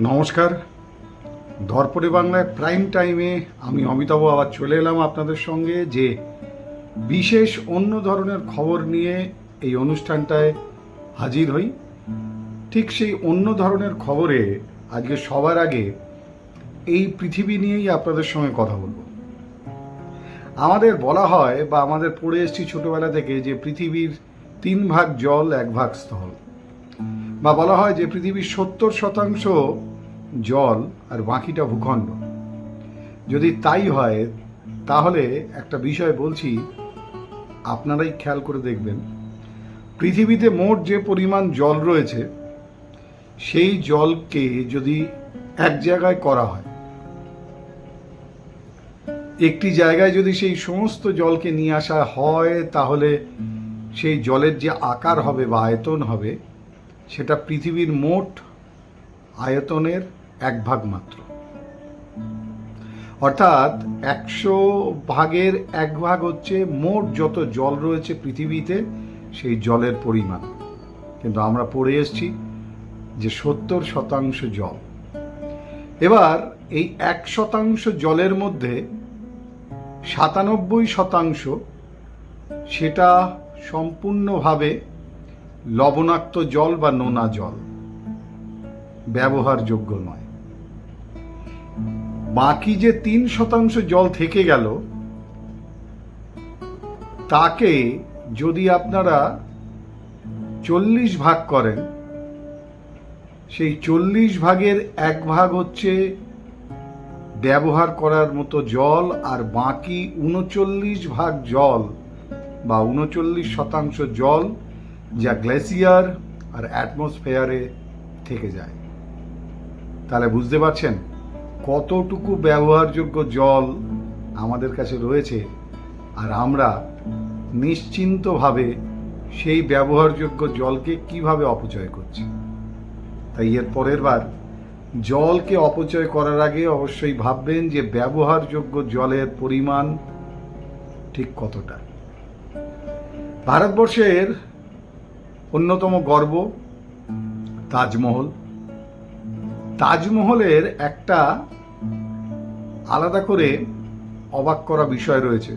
নমস্কার। ধরপড়ে বাংলায় প্রাইম টাইমে আমি অমিতাভ আবার চলে এলাম আপনাদের সঙ্গে যে বিশেষ অন্য ধরনের খবর নিয়ে এই অনুষ্ঠানটায় হাজির হই। ঠিক সেই অন্য ধরনের খবরে আজকে সবার আগে এই পৃথিবী নিয়েই আপনাদের সঙ্গে কথা বলব। আমাদের বলা হয় বা আমাদের পড়ে এসেছি ছোটবেলা থেকে যে পৃথিবীর তিন ভাগ জল, এক ভাগ স্থল। বা বলা হয় যে পৃথিবীর সত্তর শতাংশ জল আর বাকিটা ভূখণ্ড। যদি তাই হয়, তাহলে একটা বিষয় বলছি, আপনারাই খেয়াল করে দেখবেন। পৃথিবীতে মোট যে পরিমাণ জল রয়েছে, সেই জলকে যদি এক জায়গায় করা হয়, একটি জায়গায় যদি সেই সমস্ত জলকে নিয়ে আসা হয়, তাহলে সেই জলের যে আকার হবে বা আয়তন হবে সেটা পৃথিবীর মোট আয়তনের এক ভাগ মাত্র। অর্থাৎ একশো ভাগের এক ভাগ হচ্ছে মোট যত জল রয়েছে পৃথিবীতে, সেই জলের পরিমাণ। কিন্তু আমরা পড়ে এসেছি যে সত্তর শতাংশ জল। এবার এই এক শতাংশ জলের মধ্যে সাতানব্বই শতাংশ সেটা সম্পূর্ণভাবে লবণাক্ত জল বা নোনা জল। ব্যবহারযোগ্য নয়। বাকি যে তিন শতাংশ জল থেকে গেল, তাকে যদি আপনারা চল্লিশ ভাগ করেন, সেই চল্লিশ ভাগের এক ভাগ হচ্ছে ব্যবহার করার মতো জল আর বাকি উনচল্লিশ ভাগ জল বা উনচল্লিশ শতাংশ জল যা গ্লেসিয়ার আর অ্যাটমসফেয়ারে থেকে যায়। তাহলে বুঝতে পারছেন কতটুকু ব্যবহারযোগ্য জল আমাদের কাছে রয়েছে আর আমরা নিশ্চিন্তভাবে সেই ব্যবহারযোগ্য জলকে কীভাবে অপচয় করছি। তাই এর পরের বার জলকে অপচয় করার আগে অবশ্যই ভাববেন যে ব্যবহারযোগ্য জলের পরিমাণ ঠিক কতটা। ভারতবর্ষের অন্যতম গর্ব তাজমহল। তাজমহলের একটা আলাদা করে অবাক করা বিষয় রয়েছে।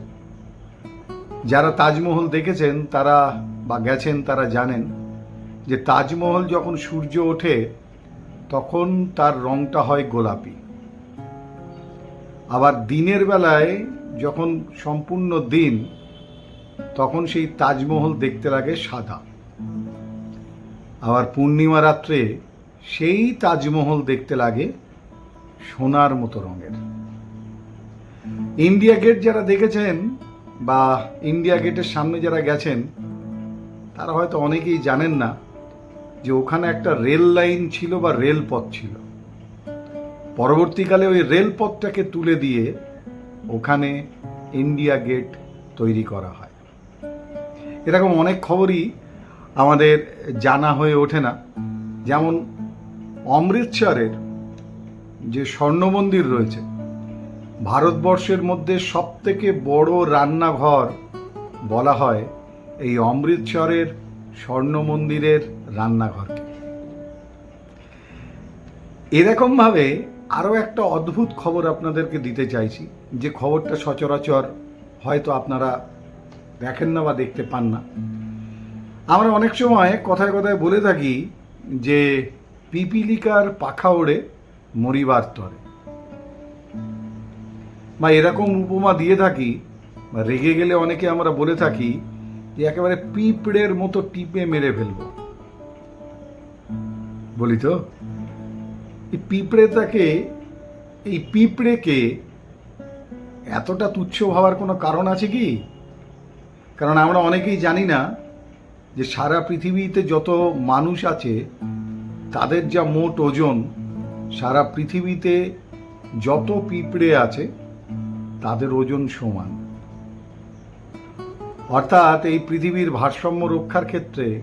যারা তাজমহল দেখেছেন, তারা বা গেছেন, তারা জানেন যে তাজমহল যখন সূর্য ওঠে, তখন তার রংটা হয় গোলাপি। আবার দিনের বেলায় যখন সম্পূর্ণ দিন, তখন সেই তাজমহল দেখতে লাগে সাদা। আবার পূর্ণিমা রাত্রে সেই তাজমহল দেখতে লাগে সোনার মতো রঙের। ইন্ডিয়া গেট যারা দেখেছেন বা ইন্ডিয়া গেটের সামনে যারা গেছেন, তারা হয়তো অনেকেই জানেন না যে ওখানে একটা রেল লাইন ছিল বা রেলপথ ছিল। পরবর্তীকালে ওই রেলপথটাকে তুলে দিয়ে ওখানে ইন্ডিয়া গেট তৈরি করা হয়। এরকম অনেক খবরই আমাদের জানা হয়ে ওঠে না। যেমন অমৃতসরের যে স্বর্ণ মন্দির রয়েছে, ভারতবর্ষের মধ্যে সবথেকে বড় রান্নাঘর বলা হয় এই অমৃতসরের স্বর্ণ মন্দিরের রান্নাঘরকে। এরকমভাবে আরও একটা অদ্ভুত খবর আপনাদেরকে দিতে চাইছি। যে খবরটা সচরাচর হয়তো আপনারা দেখেন না বা দেখতে পান না। আমরা অনেক সময় কথায় কথায় বলে থাকি যে পিপিলিকার পাখা ওড়ে, মরিবার তরে। বা এরকম উপমা দিয়ে থাকি, বা রেগে গেলে অনেকে আমরা বলে থাকি যে একেবারে পিঁপড়ের মতো টিপে মেরে ফেলব। বলি তো? এই পিঁপড়েটাকে, এই পিঁপড়েকে এতটা তুচ্ছ ভাবার কোনো কারণ আছে কি? কারণ আমরা অনেকেই জানি না যে সারা পৃথিবীতে যত মানুষ আছে, তাদের যা মোট ওজন, সারা পৃথিবীতে যত পিঁপড়ে আছে, তাদের ওজন সমান। অর্থাৎ এই পৃথিবীর ভারসাম্য রক্ষার ক্ষেত্রে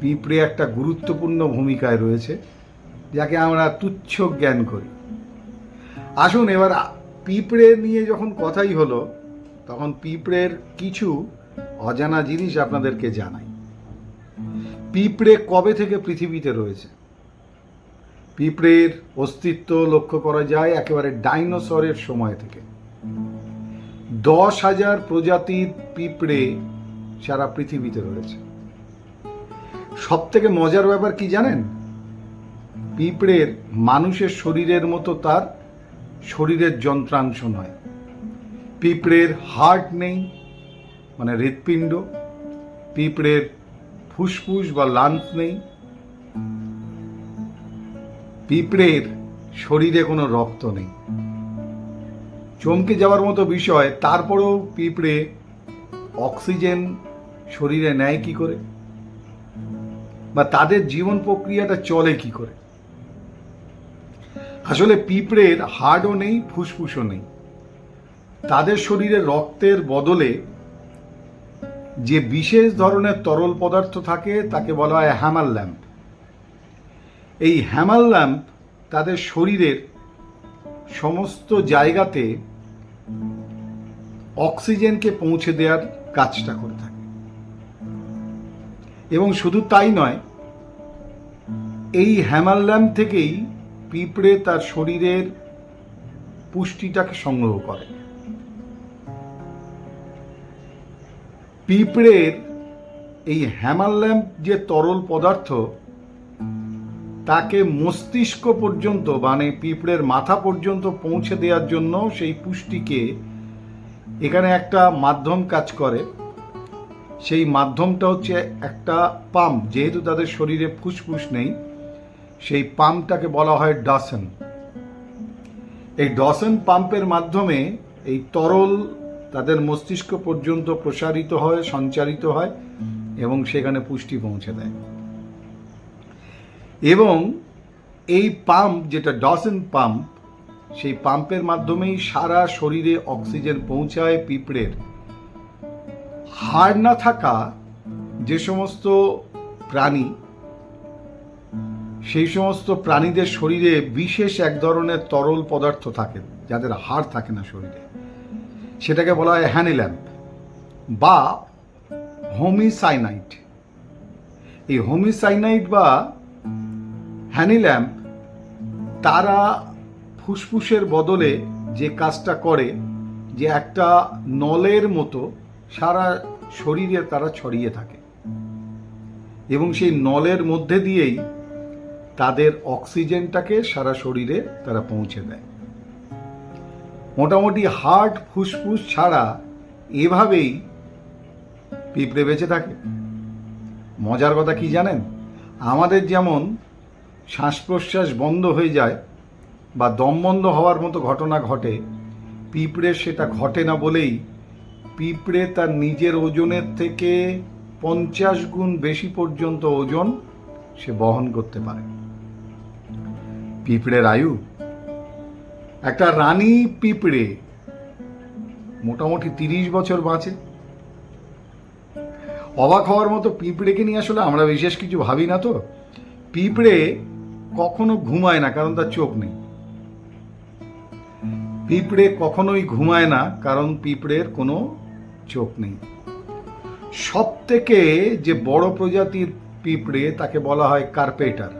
পিঁপড়ে একটা গুরুত্বপূর্ণ ভূমিকায় রয়েছে, যাকে আমরা তুচ্ছ জ্ঞান করি। আসুন এবার পিঁপড়ে নিয়ে যখন কথাই হলো, তখন পিঁপড়ের কিছু অজানা জিনিস আপনাদেরকে জানাই। পিঁপড়ে কবে থেকে পৃথিবীতে রয়েছে? পিঁপড়ের অস্তিত্ব লক্ষ্য করা যায় একেবারে ডাইনোসরের সময় থেকে। দশ হাজার প্রজাতির পিঁপড়ে সারা পৃথিবীতে রয়েছে। সব থেকে মজার ব্যাপার কি জানেন? পিঁপড়ের মানুষের শরীরের মতো তার শরীরের যন্ত্রাংশ নয়। পিঁপড়ের হার্ট নেই মানে হৃৎপিণ্ড। পিঁপড়ের ফুসফুস বা লাংস নেই। পিঁপড়ের শরীরে কোনো রক্ত নেই। চমকে যাওয়ার মতো বিষয়, তারপরেও পিঁপড়ে অক্সিজেন শরীরে নেয় কি করে? বা তাদের জীবন প্রক্রিয়াটা চলে কি করে? আসলে পিঁপড়ের হাড়ও নেই, ফুসফুসও নেই। তাদের শরীরে রক্তের বদলে যে বিশেষ ধরনের তরল পদার্থ থাকে, তাকে বলা হয় হ্যামার ল্যাম্প। এই হ্যামার ল্যাম্প তাদের শরীরের সমস্ত জায়গাতে অক্সিজেনকে পৌঁছে দেওয়ার কাজটা করে থাকে। এবং শুধু তাই নয়, এই হ্যামার ল্যাম্প থেকেই পিঁপড়ে তার শরীরের পুষ্টিটাকে সংগ্রহ করে। পিঁপড়ের এই হ্যামার ল্যাম্প যে তরল পদার্থ, তাকে মস্তিষ্ক পর্যন্ত মানে পিঁপড়ের মাথা পর্যন্ত পৌঁছে দেওয়ার জন্য সেই পুষ্টিকে এখানে একটা মাধ্যম কাজ করে। সেই মাধ্যমটা হচ্ছে একটা পাম্প যেহেতু তাদের শরীরে ফুসফুস নেই, সেই পাম্পটাকে বলা হয় ডসন। এই ডসন পাম্পের মাধ্যমে এই তরল তাদের মস্তিষ্ক পর্যন্ত প্রসারিত হয়, সঞ্চারিত হয় এবং সেখানে পুষ্টি পৌঁছে দেয়। এবং এই পাম্প যেটা ডসন পাম্প সেই পাম্পের মাধ্যমেই সারা শরীরে অক্সিজেন পৌঁছায় পিঁপড়ের। হাড় না থাকা যে সমস্ত প্রাণী, সেই সমস্ত প্রাণীদের শরীরে বিশেষ এক ধরনের তরল পদার্থ থাকে, যাদের হাড় থাকে না শরীরে। সেটাকে বলা হয় হ্যানিল্যাম্প বা হোমিসাইনাইট। এই হোমিসাইনাইট বা হ্যানিল্যাম্প তারা ফুসফুসের বদলে যে কাজটা করে, যে একটা নলের মতো সারা শরীরে তারা ছড়িয়ে থাকে এবং সেই নলের মধ্যে দিয়েই তাদের অক্সিজেনটাকে সারা শরীরে তারা পৌঁছে দেয়। মোটামুটি হার্ট ফুসফুস ছাড়া এভাবেই পিঁপড়ে বেঁচে থাকে। মজার কথা কি জানেন? আমাদের যেমন শ্বাস প্রশ্বাস বন্ধ হয়ে যায় বা দম বন্ধ হওয়ার মতো ঘটনা ঘটে, পিঁপড়ে সেটা ঘটে না বলেই পিঁপড়ে তার নিজের ওজনের থেকে পঞ্চাশ গুণ বেশি পর্যন্ত ওজন সে বহন করতে পারে। পিঁপড়ের আয়ু একটা রানী পিঁপড়ে মোটামুটি তিরিশ বছর বাঁচে। অবাক হওয়ার মতো পিঁপড়েকে নিয়ে আসলে আমরা বিশেষ কিছু ভাবি না তো। পিঁপড়ে কখনো ঘুমায় না, কারণ তার চোখ নেই। পিঁপড়ে কখনোই ঘুমায় না, কারণ পিঁপড়ের কোনো চোখ নেই। সব থেকে যে বড় প্রজাতির পিঁপড়ে তাকে বলা হয় কার্পেটার।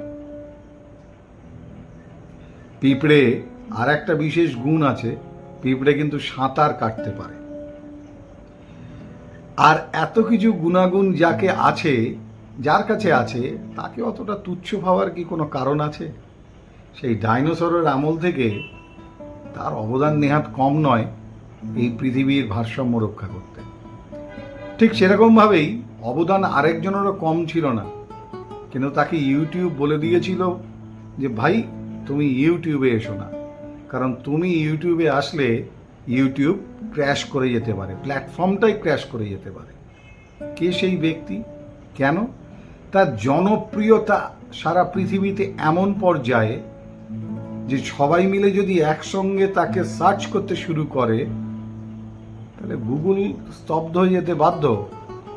পিঁপড়ে আর একটা বিশেষ গুণ আছে, পিঁপড়ে কিন্তু সাঁতার কাটতে পারে। আর এত কিছু গুণাগুণ যাকে আছে, যার কাছে আছে, তাকে অতটা তুচ্ছ ভাবার কি কোনো কারণ আছে? সেই ডাইনোসরের আমল থেকে তার অবদান নেহাত কম নয় এই পৃথিবীর ভারসাম্য রক্ষা করতে। ঠিক সেরকমভাবেই অবদান আরেকজনেরও কম ছিল না। কিন্তু তাকে ইউটিউব বলে দিয়েছিল যে, ভাই, তুমি ইউটিউবে এসো না। কারণ তুমি ইউটিউবে আসলে ইউটিউব ক্র্যাশ করে যেতে পারে প্ল্যাটফর্মটাই ক্র্যাশ করে যেতে পারে। কে সেই ব্যক্তি? কেন? তার জনপ্রিয়তা সারা পৃথিবীতে এমন পর্যায়ে যে সবাই মিলে যদি একসঙ্গে তাকে সার্চ করতে শুরু করে, তাহলে গুগল স্তব্ধ হয়ে যেতে বাধ্য।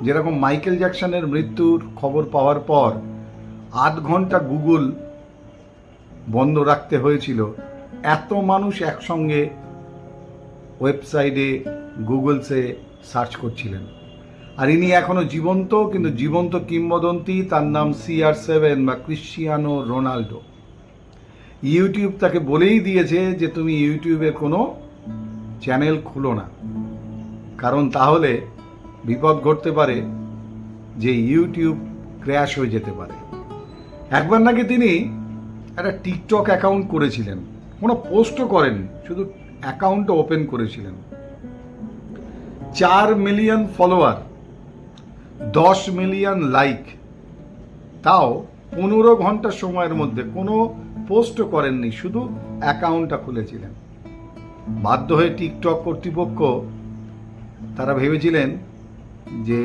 যেরকম মাইকেল জ্যাকসনের মৃত্যুর খবর পাওয়ার পর আধ ঘণ্টা গুগল বন্ধ রাখতে হয়েছিল। এত মানুষ একসঙ্গে ওয়েবসাইটে, গুগলসে সার্চ করছিলেন। আর ইনি এখনও জীবন্ত, কিন্তু জীবন্ত কিংবদন্তি, তার নাম সিআর সেভেন বা ক্রিশ্চিয়ানো রোনাল্ডো। ইউটিউব তাকে বলেই দিয়েছে যে, তুমি ইউটিউবে কোনো চ্যানেল খুলো না। কারণ তাহলে বিপদ ঘটতে পারে যে ইউটিউব ক্র্যাশ হয়ে যেতে পারে। একবার নাকি তিনি একটা টিকটক অ্যাকাউন্ট করেছিলেন। কোনো পোস্টও করেননি শুধু অ্যাকাউন্টও ওপেন করেছিলেন। চার মিলিয়ন ফলোয়ার দশ মিলিয়ন লাইক তাও পনেরো ঘণ্টা সময়ের মধ্যে কোনো পোস্টও করেননি, শুধু অ্যাকাউন্টটা খুলেছিলেন। বাধ্য হয়ে টিকটক কর্তৃপক্ষ, তারা ভেবেছিলেন যে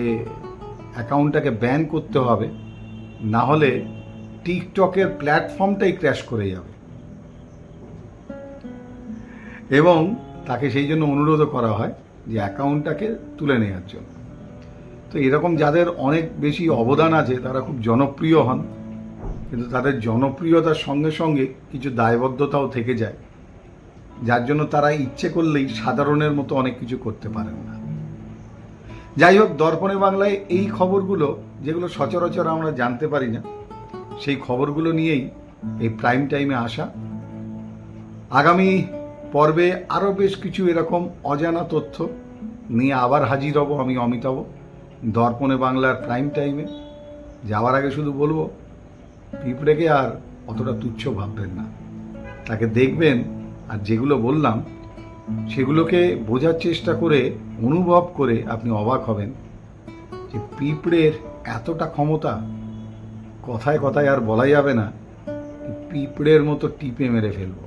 অ্যাকাউন্টটাকে ব্যান করতে হবে, না হলে টিকটকের প্ল্যাটফর্মটাই ক্র্যাশ করে যাবে। এবং তাকে সেই জন্য অনুরোধও করা হয় যে অ্যাকাউন্টটাকে তুলে নেওয়ার জন্য। তো এরকম যাদের অনেক বেশি অবদান আছে, তারা খুব জনপ্রিয় হন। কিন্তু তাদের জনপ্রিয়তার সঙ্গে সঙ্গে কিছু দায়বদ্ধতাও থেকে যায়। যার জন্য তারা ইচ্ছে করলেই সাধারণের মতো অনেক কিছু করতে পারেন না। যাই হোক, দর্পণে বাংলায় এই খবরগুলো, যেগুলো সচরাচর আমরা জানতে পারি না, সেই খবরগুলো নিয়েই এই প্রাইম টাইমে আসা। আগামী পর্বে আরও বেশ কিছু এরকম অজানা তথ্য নিয়ে আবার হাজির হব আমি অমিতাভ। দর্পণে বাংলার প্রাইম টাইমে যাওয়ার আগে শুধু বলব, পিঁপড়েকে আর অতটা তুচ্ছ ভাববেন না। তাকে দেখবেন আর যেগুলো বললাম, সেগুলোকে বোঝার চেষ্টা করে, অনুভব করে আপনি অবাক হবেন যে পিঁপড়ের এতটা ক্ষমতা কথায় কথায় আর বলা যাবে না পিঁপড়ের মতো টিপে মেরে ফেলব।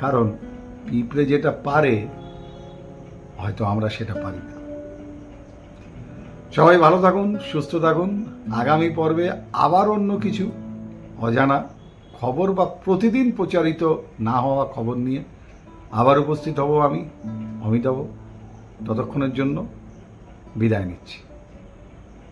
কারণ পিঁপড়ে যেটা পারে, হয়তো আমরা সেটা পারি না। সবাই ভালো থাকুন, সুস্থ থাকুন। আগামী পর্বে আবার অন্য কিছু অজানা খবর বা প্রতিদিন প্রচারিত না হওয়া খবর নিয়ে আবার উপস্থিত হব আমি, অমিতাভ। ততক্ষণের জন্য বিদায় নিচ্ছি।